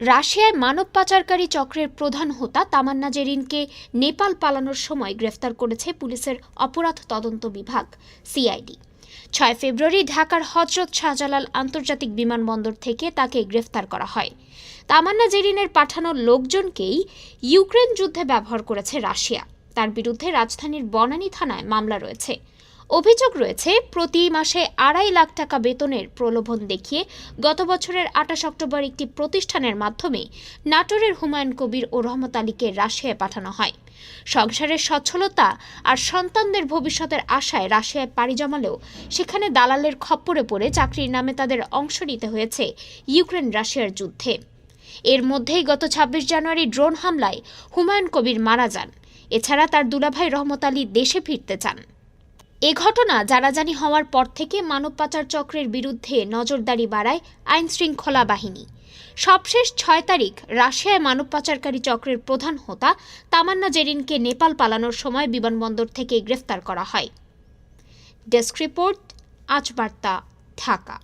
রাশিয়ায় মানব পাচারকারী চক্রের প্রধান হোতা তামান্না জেরিনকে নেপাল পালানোর সময় গ্রেফতার করেছে পুলিশের অপরাধ তদন্ত বিভাগ, সিআইডি। ছয় ফেব্রুয়ারি ঢাকার হজরত শাহজালাল আন্তর্জাতিক বিমানবন্দর থেকে তাকে গ্রেফতার করা হয়। তামান্না জেরিনের পাঠানো লোকজনকেই ইউক্রেন যুদ্ধে ব্যবহার করেছে রাশিয়া। তার বিরুদ্ধে রাজধানীর বনানী থানায় মামলা রয়েছে। অভিযোগ রয়েছে, প্রতি মাসে আড়াই লাখ টাকা বেতনের প্রলোভন দেখিয়ে গত বছরের আঠাশ অক্টোবর একটি প্রতিষ্ঠানের মাধ্যমে নাটোরের হুমায়ুন কবির ও রহমত আলীকে রাশিয়ায় পাঠানো হয়। সংসারের সচ্ছলতা আর সন্তানদের ভবিষ্যতের আশায় রাশিয়ায় পাড়ি জমালেও সেখানে দালালের খপ্পরে পড়ে চাকরির নামে তাদের অংশ নিতে হয়েছে ইউক্রেন রাশিয়ার যুদ্ধে। এর মধ্যেই গত ছাব্বিশ জানুয়ারি ড্রোন হামলায় হুমায়ুন কবির মারা যান। এছাড়া তার দুলাভাই রহমত আলী দেশে ফিরতে চান। এ ঘটনা জানাজানি হওয়ার পর থেকে মানব পাচার চক্রের বিরুদ্ধে নজরদারি বাড়ায় আইন শৃঙ্খলা বাহিনী। সবশেষ ছয় তারিখ রাশিয়ায় মানব পাচারকারী চক্রের প্রধান হোতা তামান্না জেরিনকে নেপাল পালানোর সময় বিমানবন্দর থেকে গ্রেফতার করা হয়। ডেস্ক রিপোর্ট, আজ বার্তা, ঢাকা।